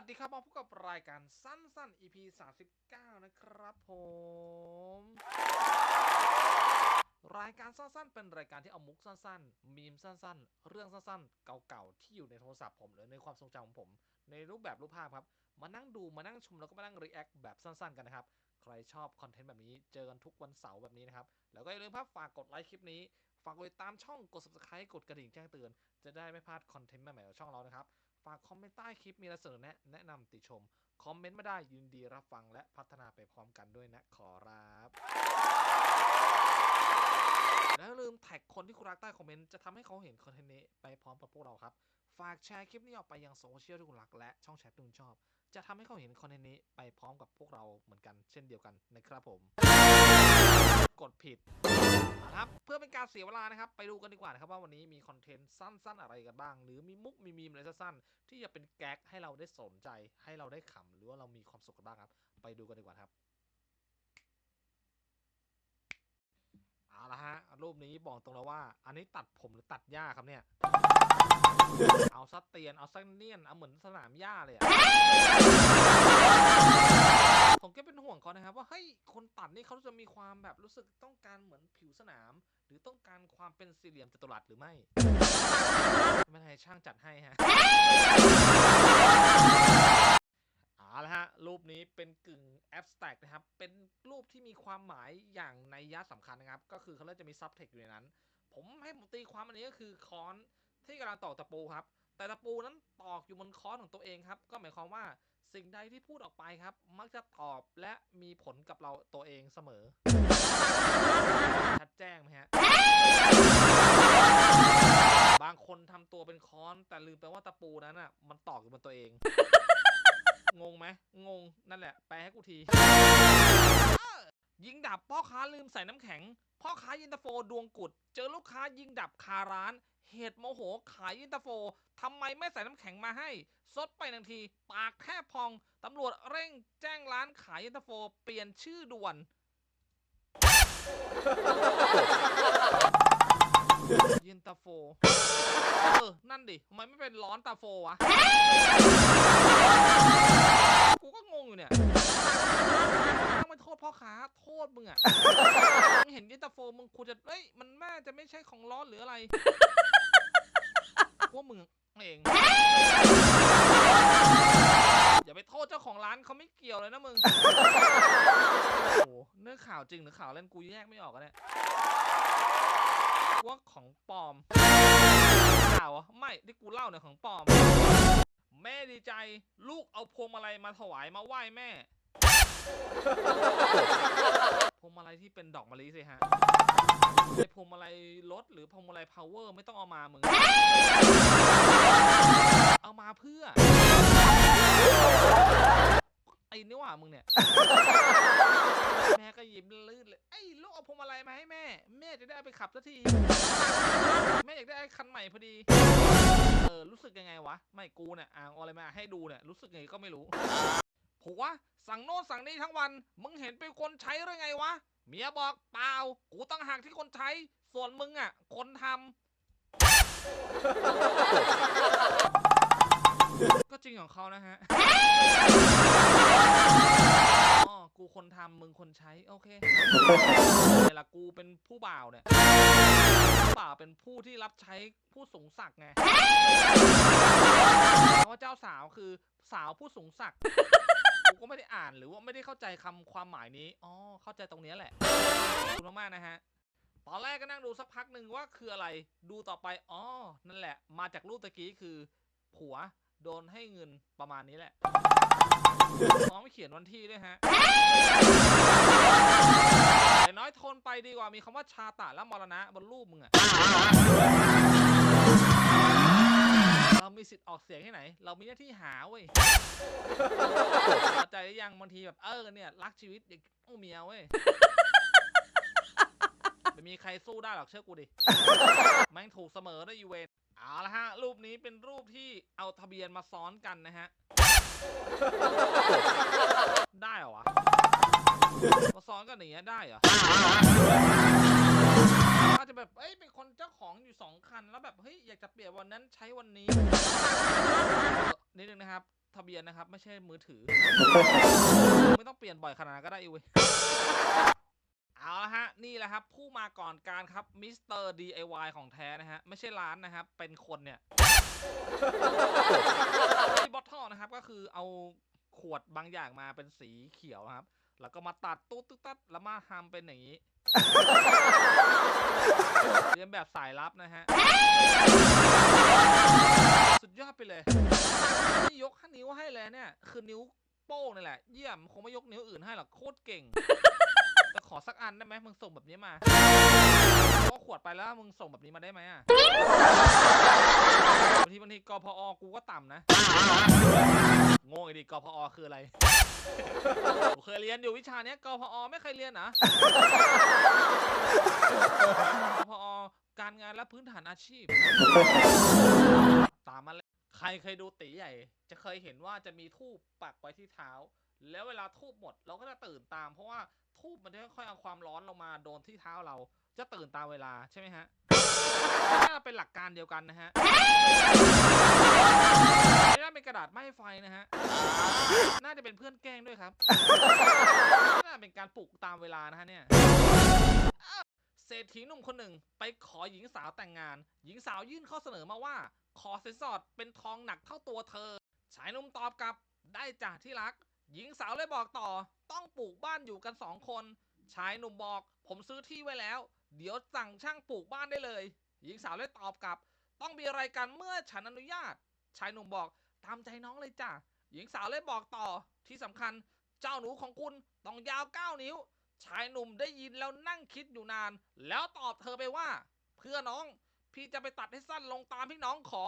วัสดีครับมาพบกับรายการสั้นๆ EP 39 นะครับผม รายการสั้นๆ เป็นรายการที่เอามุกสั้นๆ มีมสั้นๆ เรื่องสั้นๆ เก่าๆ ที่อยู่ในโทรศัพท์ผมหรือในความทรงจำของผม ในรูปแบบรูปภาพครับ มานั่งดูมานั่งชมแล้วก็มานั่งรีแอคแบบสั้นๆ กันนะครับ ใครชอบคอนเทนต์แบบนี้ เจอกันทุกวันเสาร์แบบนี้นะครับ แล้วก็อย่าลืมครับฝากกดไลค์คลิปนี้ ฝากกดติดตามช่อง กด subscribe กดกระดิ่งแจ้งเตือน จะได้ไม่พลาดคอนเทนต์ใหม่ๆของช่องเรานะครับ ฝากคอมเมนต์ใต้คลิปมีอะไรเสนอแนะแนะนำติชม คอมเมนต์มาได้ยินดีรับฟังและพัฒนาไปพร้อมกันด้วยนะขอรับแล้วอย่าลืมแท็กคนที่คุณรักใต้คอมเมนต์จะทำให้เขาเห็นคอนเทนต์นี้ไปพร้อมกับพวกเราครับ ฝากแชร์คลิปนี้ออกไปยังโซเชียลที่คุณรักและช่องแชทที่คุณชอบ จะทำให้เขาเห็นคอนเทนต์นี้ไปพร้อมกับพวกเราเหมือนกันเช่นเดียวกันนะครับผม กดผิดนะครับเพื่อเป็นการเสียเวลานะครับ ไปดูกันดีกว่านะครับว่าวันนี้มีคอนเทนต์สั้น ๆ อะไรกันบ้าง หรือมีมุกมีมีมอะไรสั้นๆ ที่จะเป็นแก๊กให้เราได้สนใจ ให้เราได้ขำหรือว่าเรามีความสุขกันบ้างครับ ไปดูกันดีกว่าครับเอาละฮะรูปนี้บอกตรงแล้วว่า อันนี้ตัดผมหรือตัดหญ้าครับเนี่ย เอาซัดเตียน เอาซัดเนียน เอาเหมือนสนามหญ้าเลยอะผมก็เป็นห่วงเขานะครับ ว่าเฮ้ยคนตัดนี่เขาจะมีความแบบรู้สึกต้องการเหมือนผิวสนาม หรือต้องการความเป็นสี่เหลี่ยมจัตุรัสหรือไม่ ไม่เป็นไรช่างจัดให้ฮะเอาละฮะ รูปนี้เป็นกึ่งแอบสแต็กนะครับ เป็นรูปที่มีความหมายอย่างในยะสำคัญนะครับ ก็คือเขาเรียกจะมีซับเทคอยู่ในนั้น ผมให้ผมตีความอันนี้ก็คือคอน ที่กำลังตอกตะปูครับ แต่ตะปูนั้นตอกอยู่บนค้อนของตัวเองครับ ก็หมายความว่าสิ่งใดที่พูดออกไปครับ มักจะตอบและมีผลกับเราตัวเองเสมอ ชัดแจ้งไหมฮะ บางคนทำตัวเป็นค้อนแต่ลืมไปว่าตะปูนั้นอะ มันตอกอยู่บนตัวเอง งงไหมงงนั่นแหละ แปลให้กูที ยิงดับพ่อค้าลืมใส่น้ำแข็ง พ่อค้ายินตาโฟดวงกุด เจอลูกค้ายิงดับคาร้าน เหตุโมโหขายยินตาโฟทำไมไม่ใส่น้ำแข็งมาให้ ซดไปหนึ่งที ปากแทบพองตำรวจเร่งแจ้งร้านขายยินตาโฟ เปลี่ยนชื่อด่วน ยินตาโฟ เออ นั่นดิทำไมไม่เป็นร้อนตาโฟวะ กูก็งงอยู่เนี่ยต้องไปโทษพ่อค้าโทษมึงอะ มึงเห็นยินตาโฟมึงควรจะเอ้ย มันแม่จะไม่ใช่ของร้อนหรืออะไร พวกมึงเอง อย่าไปโทษเจ้าของร้านเขาไม่เกี่ยวเลยนะมึง โอ้โหเนื้อข่าวจริงหรือข่าวเล่นกูแยกไม่ออกอะเนี่ยว่าของปลอมข่าวอะไม่ที่กูเล่าเนี่ยของปลอม แม่ดีใจ ลูกเอาพวงมาลัยมาถวายมาไหว้แม่พวงมาลัย ที่เป็นดอกมะลิสิฮะไอพวงมาลัยรถหรือพวงมาลัย power ไม่ต้องเอามามึง เอามาเพื่อ ไอ้นี่หว่ามึงเนี่ย แม่ก็ยิ้มลื่นเลย ไอ้ลูกเอาพวงมาลัยมาให้แม่ แม่จะได้เอาไปขับสักที แม่อยากได้คันใหม่พอดี เออ รู้สึกยังไงวะ ไม่กูเนี่ยอ่างอาอะไรมาให้ดูเนี่ย รู้สึกไงก็ไม่รู้ผัวสั่งโน่นสั่งนี่ทั้งวัน มึงเห็นเป็นคนใช้หรือไงวะ เมียบอกเปล่า กูต้องหักที่คนใช้ ส่วนมึงอะ คนทำ ก็จริงของเขานะฮะ อ๋อ กูคนทำมึงคนใช้ โอเคเวลากูเป็นผู้บ่าวเนี่ยผู้บ่าวเป็นผู้ที่รับใช้ผู้สูงศักดิ์ไงเพราะว่าเจ้าสาวคือสาวผู้สูงศักดิ์ กูก็ไม่ได้อ่านหรือว่าไม่ได้เข้าใจคำความหมายนี้ อ๋อ เข้าใจตรงนี้แหละ ขอบคุณมากๆนะฮะ ตอนแรกก็นั่งดูสักพักหนึ่งว่าคืออะไร ดูต่อไป อ๋อ นั่นแหละ มาจากรูปตะกี้คือ ผัวโดนให้เงินประมาณนี้แหละน้องไม่เขียนวันที่ด้วยฮะแต่น้อยทนไปดีกว่ามีคำว่าชาตะและมรณะบนรูปมึงอะ สิทธิ์ออกเสียงที่ไหน เรามีหน้าที่หาเว้ยเข้าใจหรือยังบางทีแบบเออเนี่ยรักชีวิตอย่างโอ้เมียเว้ยไม่มีใครสู้ได้หรอกเชื่อกูดิแม่งถูกเสมอด้วยอีเวนต์เอาละฮะ รูปนี้เป็นรูปที่เอาทะเบียนมาซ้อนกันนะฮะ ได้เหรอวะ มาซ้อนกันอย่างเงี้ยได้เหรออา จจะแบบเอ้ยเป็นคนเจ้าของอยู่สองคัน แล้วแบบเฮ้ยอยากจะเปลี่ยนวันนั้นใช้วันนี้ นิดนึงนะครับ ทะเบียนนะครับ ไม่ใช่มือถือ ไม่ต้องเปลี่ยนบ่อยขนาดนั้นก็ได้อีเว้ยเอาละฮะ นี่แหละครับ ผู้มาก่อนการครับมิสเตอร์ DIY ของแท้นะฮะ ไม่ใช่ร้านนะครับ เป็นคนเนี่ยที่บอททิลนะครับก็คือเอาขวดบางอย่างมาเป็นสีเขียวครับ แล้วก็มาตัดตุ๊ดตุ๊ดตัดแล้วมาทำเป็นอย่างนี้เรียนแบบสายลับนะฮะ สุดยอดไปเลยนี่ยกห้านิ้วให้เลยเนี่ย คือนิ้วโป้งนี่แหละ เยี่ยมคงไม่ยกนิ้วอื่นให้หรอกโคตรเก่ง แต่ขอสักอันได้ไหมมึงส่งแบบนี้มาก็ขวดไปแล้วมึงส่งแบบนี้มาได้ไหมอะบางทีบางทีกพอกูก็ต่ำนะงงไอ้ดิกพอคืออะไรเคยเรียนอยู่วิชาเนี้ยกพอไม่เคยเรียนนะกพอการงานและพื้นฐานอาชีพ ตามมาเลยใครเคยดูตีใหญ่ จะเคยเห็นว่าจะมีทูบปักไว้ที่เท้า แล้วเวลาทูบหมดเราก็จะตื่นตาม เพราะว่าทูบมันจะค่อยๆเอาความร้อนลงมาโดนที่เท้าเรา จะตื่นตามเวลาใช่ไหมฮะน่าเป็นหลักการเดียวกันนะฮะไม่น่าเป็นกระดาษไม้ไฟนะฮะ น่าจะเป็นเพื่อนแกล้งด้วยครับ น่าเป็นการปลุกตามเวลานะฮะเนี่ยเศรษฐีหนุ่มคนหนึ่งไปขอหญิงสาวแต่งงาน หญิงสาวยื่นข้อเสนอมาว่า ขอสินสอดเป็นทองหนักเท่าตัวเธอ ชายหนุ่มตอบกลับได้จ้ะที่รัก หญิงสาวเลยบอกต่อ ต้องปลูกบ้านอยู่กันสองคน ชายหนุ่มบอก ผมซื้อที่ไว้แล้ว เดี๋ยวสั่งช่างปลูกบ้านได้เลย หญิงสาวเลยตอบกลับ ต้องมีอะไรกันเมื่อฉันอนุญาต ชายหนุ่มบอกตามใจน้องเลยจ้ะ หญิงสาวเลยบอกต่อ ที่สำคัญ เจ้าหนูของคุณต้องยาว9นิ้ว ชายหนุ่มได้ยินแล้วนั่งคิดอยู่นาน แล้วตอบเธอไปว่า เพื่อน้อง พี่จะไปตัดให้สั้นลงตามที่น้องขอ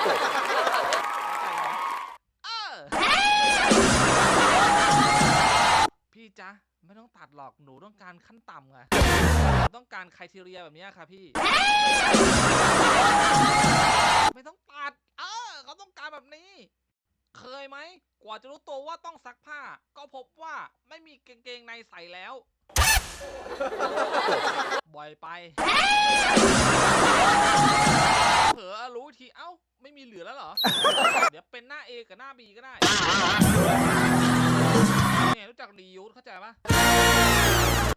พี่จ๊ะ ไม่ต้องตัดหรอกหนูต้องการขั้นต่ำไงต้องการไครทีเรียแบบเนี้ยค่ะพี่ ไม่ต้องตัด เออเขาต้องการแบบนี้ เคยไหม กว่าจะรู้ตัวว่าต้องซักผ้า ก็พบว่าไม่มีกางเกงในใส่แล้ว บ่อยไป ลอรู้อีกทีเอ้าไม่มีเหลือแล้วเหรอ เดี๋ยวเป็นหน้า A กับหน้า B ก็ได้เนี่ยรู้จักรียูสเข้าใจปะ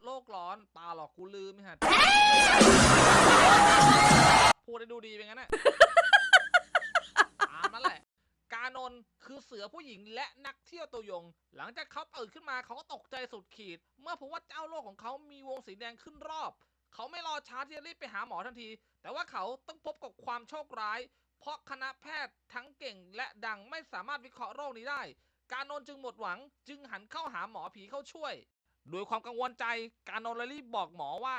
โลกร้อนเปล่าหรอกกูลืมไม่หัดพูดให้ดูดีเป็นงั้นน่ะตามนั่นแหละ กานนท์คือเสือผู้หญิงและนักเที่ยวตัวยง หลังจากเขาตื่นขึ้นมาเขาก็ตกใจสุดขีด เมื่อพบว่าเจ้าโลกของเขามีวงสีแดงขึ้นรอบ เขาไม่รอช้าที่จะรีบไปหาหมอทันที แต่ว่าเขาต้องพบกับความโชคร้าย เพราะคณะแพทย์ทั้งเก่งและดังไม่สามารถวิเคราะห์โรคนี้ได้ การนนจึงหมดหวัง จึงหันเข้าหาหมอผีเข้าช่วยด้วยความกังวลใจการนนเลยรีบบอกหมอว่า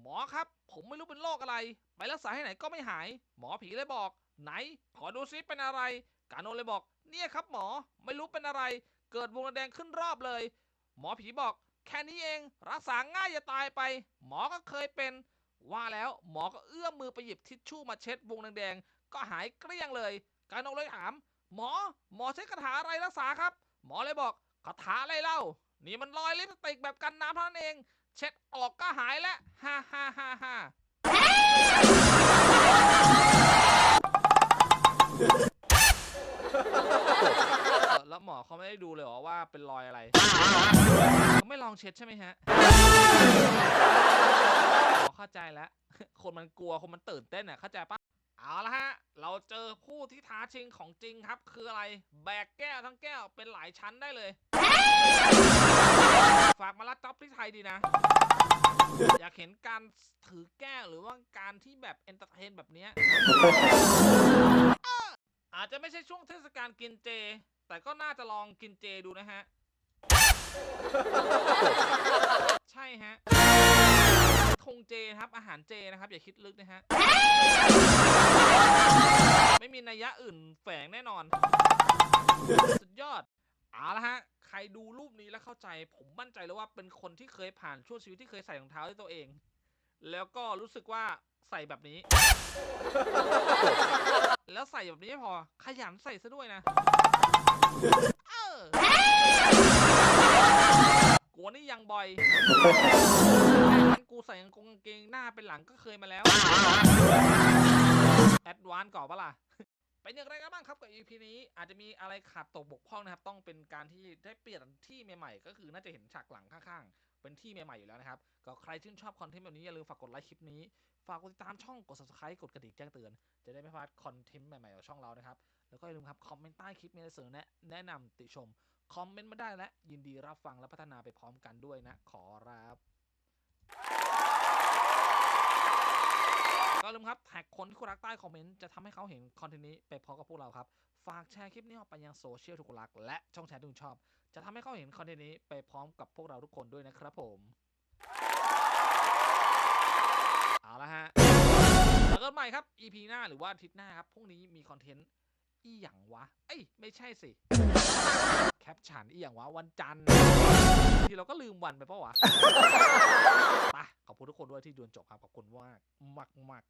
หมอครับ ผมไม่รู้เป็นโรคอะไร ไปรักษาให้ไหนก็ไม่หาย หมอผีเลยบอก ไหน ขอดูซิเป็นอะไร การนนเลยบอก เนี่ยครับหมอไม่รู้เป็นอะไร เกิดวงแดงขึ้นรอบเลย หมอผีบอก แค่นี้เองรักษาง่ายจะตายไป หมอก็เคยเป็น ว่าแล้วหมอก็เอื้อมมือไปหยิบทิชชู่มาเช็ดวงแดงๆก็หายเกลี้ยงเลย การนงเลยถาม หมอ หมอใช้คาถาอะไรรักษาครับ หมอเลยบอกคาถาอะไรเล่า นี่มันรอยลิปสติกแบบกันน้ำเท่านั้นเอง เช็ดออกก็หายแล้วฮ่าฮ่าฮ่าฮ่า แล้วหมอเขาไม่ได้ดูเลยเหรอว่าเป็นรอยอะไรเขาไม่ลองเช็ดใช่ไหมฮะอ๋อเข้าใจแล้ว คนมันกลัวคนมันตื่นเต้นอะเข้าใจปะเอาละฮะ เราเจอผู้ที่ท้าชิงของจริงครับ คืออะไร แบกแก้วทั้งแก้วเป็นหลายชั้นได้เลย ฝากมาลัดจ็อบที่ไทยดีนะ อยากเห็นการถือแก้วหรือว่าการที่แบบเอนเตอร์เทนแบบเนี้ย จจะไม่ใช่ช่วงเทศกาลกินเจ แต่ก็น่าจะลองกินเจดูนะฮะ ใช่ฮะธงเจนะครับอาหารเจนะครับ อย่าคิดลึกนะฮะ ไม่มีนัยยะอื่นแฝงแน่นอน สุดยอดเอาละฮะ ใครดูรูปนี้แล้วเข้าใจ ผมมั่นใจเลยว่าเป็นคนที่เคยผ่านช่วงชีวิตที่เคยใส่รองเท้าด้วยตัวเอง แล้วก็รู้สึกว่า ใส่แบบนี้ แล้วใส่แบบนี้ไม่พอ ขยันใส่ซะด้วยนะเออกลัวนี่ยังบ่อยแค่นั้นกูใส่กางเกงหน้าเป็นหลังก็เคยมาแล้วานก่อนปะล่ะเป็นอย่างไรกันบ้างครับกับ EP นี้อาจจะมีอะไรขาดตกบกพร่องนะครับ ต้องเป็นการที่ได้เปลี่ยนที่ใหม่ๆก็คือน่าจะเห็นฉากหลังข้างๆเป็นที่ใหม่ๆอยู่แล้วนะครับ ก็ใครชื่นชอบคอนเทนต์แบบนี้อย่าลืมฝากกดไลค์คลิปนี้ ฝากกดติดตามช่องกด subscribe กดกระดิ่งแจ้งเตือน จะได้ไม่พลาดคอนเทนต์ใหม่ๆของช่องเรานะครับ แล้วก็อย่าลืมครับคอมเมนต์ใต้คลิปมีอะไรเสนอแนะแนะนำติชมคอมเมนต์มาได้และยินดีรับฟังและพัฒนาไปพร้อมกันด้วยนะขอรับก็ลืมครับแท็กคนที่คุณรักใต้คอมเมนต์จะทำให้เขาเห็นคอนเทนต์นี้ไปพร้อมกับพวกเราครับ ฝากแชร์คลิปนี้ออกไปยังโซเชียลที่คุณรัก และช่องแชร์ที่คุณชอบ จะทำให้เขาเห็นคอนเทนต์นี้ไปพร้อมกับพวกเราทุกคนด้วยนะครับผม เอาละฮะแล้วก็ใหม่ครับ EP หน้าหรือว่าอาทิตย์หน้าครับพรุ่งนี้มีคอนเทนต์อีหยังวะ เอ้ยไม่ใช่สิ แคปชั่นอีหยังวะวันจันทร์ทีเราก็ลืมวันไปปะวะไปขอบคุณทุกคนด้วยที่ดูจนจบครับขอบคุณมากมากมาก